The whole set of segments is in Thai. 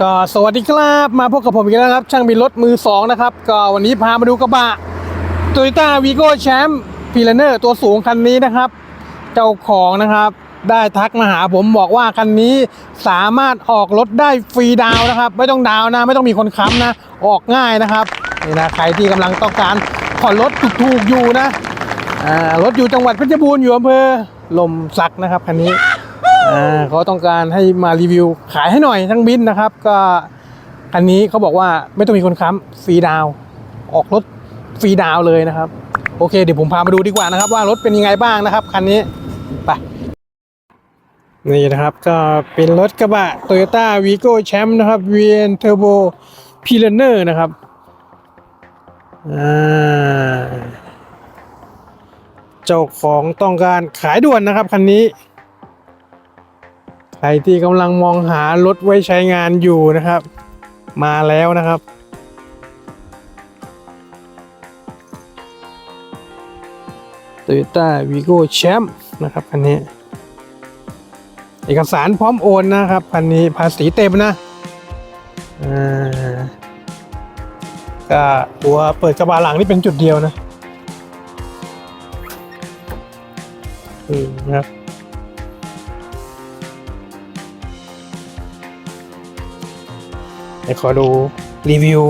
ก็สวัสดีครับมาพบกับผมอีกแล้วครับ ช่างบินรถมือสองนะครับ ก็วันนี้พามาดูกระบะ Toyota Vigo Champ p i l a n e r ตัวสูงคันนี้นะครับ เจ้าของนะครับ ได้ทักมาหาผมบอกว่าคันนี้สามารถออกรถได้ฟรีดาวนะครับ ไม่ต้องดาวนะไม่ต้องมีคนค้ำนะ ออกง่ายนะครับนี่นะใครที่กำลังต้องการผ่อนรถถูกๆอยู่นะรถอยู่จังหวัดเพชรบูรณ์อยู่อำเภอลมสักนะครับคันนี้ เขาต้องการให้มารีวิวขายให้หน่อยทั้งบินนะครับ ก็คันนี้เขาบอกว่าไม่ต้องมีคนค้ำฟรีดาว ออกรถฟรีดาวเลยนะครับ โอเคเดี๋ยวผมพามาดูดีกว่านะครับ ว่ารถเป็นยังไงบ้างนะครับคันนี้ไปนี่นะครับก็เป็นรถกระบะ Toyota Vigo Champ นะครับ VN Turbo p i l a n e r นะครับเจ้าของต้องการขายด่วนนะครับคันนี้ ใครที่กำลังมองหารถไว้ใช้งานอยู่นะครับ มาแล้วนะครับ Toyota Vigo Champ นะครับคันนี้ เอกสารพร้อมโอนนะครับคันนี้ภาษีเต็มนะก็ตัวเปิดกระบะหลังนี่เป็นจุดเดียวนะอืมนะครับ ดี๋ยวขอดูรีวิว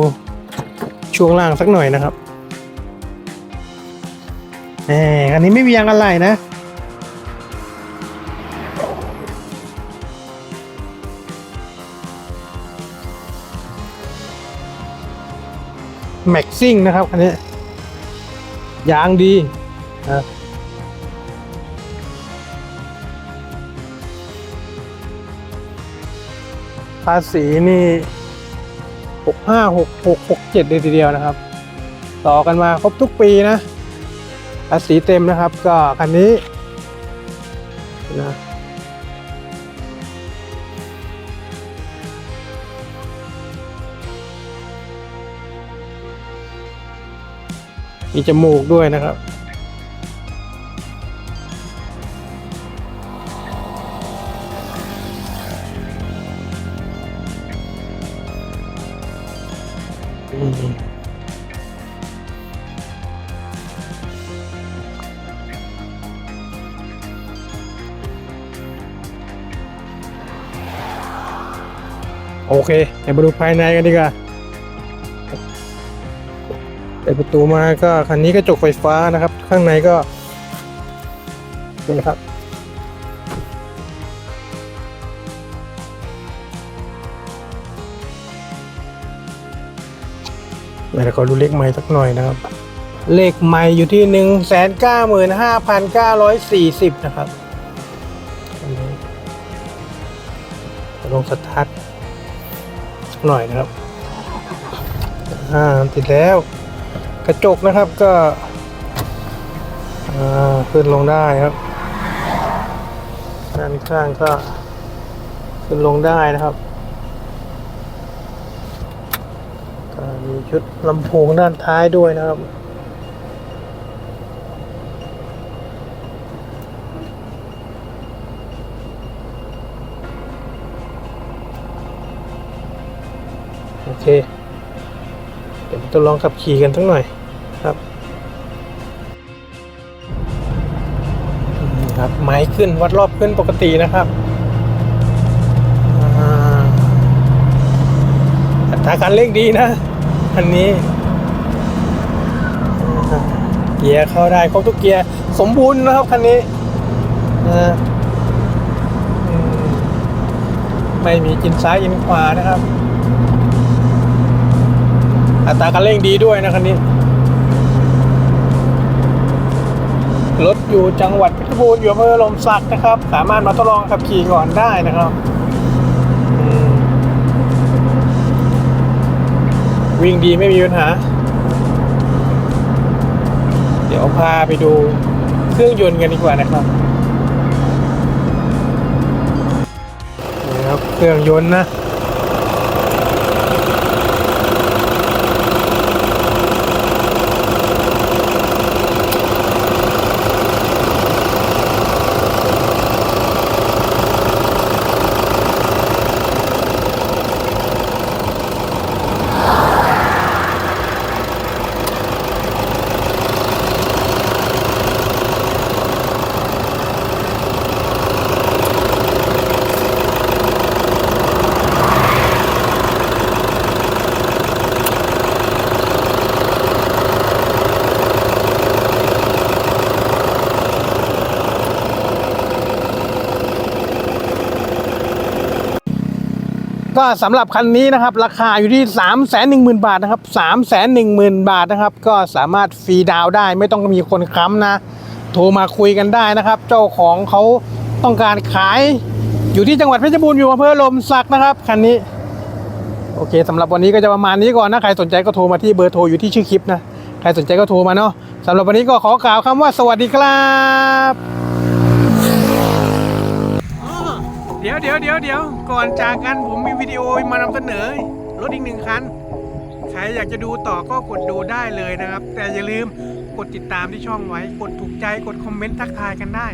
ช่วงล่างสักหน่อยนะครับแหมอันนี้ไม่มียางอะไรนะ แม็กซิ่งนะครับคันนี้ ยางดีนะภาษีนี่ หกห้าหกหกหกเจ็ดเลยทีเดียวนะครับ ต่อกันมาครบทุกปีนะภาษีเต็มนะครับ ก็คันนี้นะมีจมูกด้วยนะครับ โอเคเดี๋ยวมาดูภายในกันดีกว่าเปิดประตูมาก็คันนี้กระจกไฟฟ้านะครับ ข้างในก็นี่นะครับ เดี๋ยวขอดูเลขไม้สักหน่อยนะครับ เลขไม้อยู่ที่หนึ่งแสนเก้าหมื่นห้าพันเก้าร้อยสี่สิบนะครับลงสตาร์ทสักหน่อยนะครับ อ่าติดแล้ว กระจกนะครับก็ขึ้นลงได้ครับด้านข้างก็ขึ้นลงได้นะครับ ก็ มีชุดลำโพงด้านท้ายด้วยนะครับ โอเค เดี๋ยวจะลองขับขี่กันทั้งหน่อยครับนี่ครับไม้ขึ้นวัดรอบขึ้นปกตินะครับอ่าอัตราการเร่งดีนะันนี้เกียร์เข้าได้ครบทุกเกียร์สมบูรณ์นะครับคันนี้นะไม่มีจินซ้ายจินขวานะครับ อัตราการเร่งดีด้วยนะคันนี้รถอยู่จังหวัดเพชรบูรณ์อยู่อำเภอลมสักนะครับ สามารถมาทดลองขับขี่ก่อนได้นะครับ วิ่งดีไม่มีปัญหา เดี๋ยวพาไปดูเครื่องยนต์กันดีกว่านะครับนี่ครับเครื่องยนต์นะ ก็สำหรับคันนี้นะครับ ราคาอยู่ที่ 3 1 0 0 0 0 บาทนะครับ 3 1 0 0 0 0 บาทนะครับ ก็สามารถฟรีดาวได้ ไม่ต้องมีคนค้ำนะ โทรมาคุยกันได้นะครับ เจ้าของเขาต้องการขายอยู่ที่จังหวัดเพชรบูรณ์อยู่อำเภอลมสักนะครับคันนี้ โอเคสำหรับวันนี้ก็จะประมาณนี้ก่อนนะ ใครสนใจก็โทรมาที่เบอร์โทรอยู่ที่ชื่อคลิปนะ ใครสนใจก็โทรมาเนาะสำหรับวันนี้ก็ขอกล่าวคำว่าสวัสดีครับอ้อ เดี๋ยวเดี๋ยวเดี๋ยวเดี๋ยวก่อนจากกันผมมีวิดีโอมานำเสนอรถอีกหนึ่งคัน ใครอยากจะดูต่อก็กดดูได้เลยนะครับ แต่อย่าลืมกดติดตามที่ช่องไว้ กดถูกใจกดคอมเมนต์ทักทายกันได้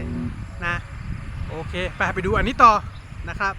นะ โอเค ไปไปดูอันนี้ต่อนะครับ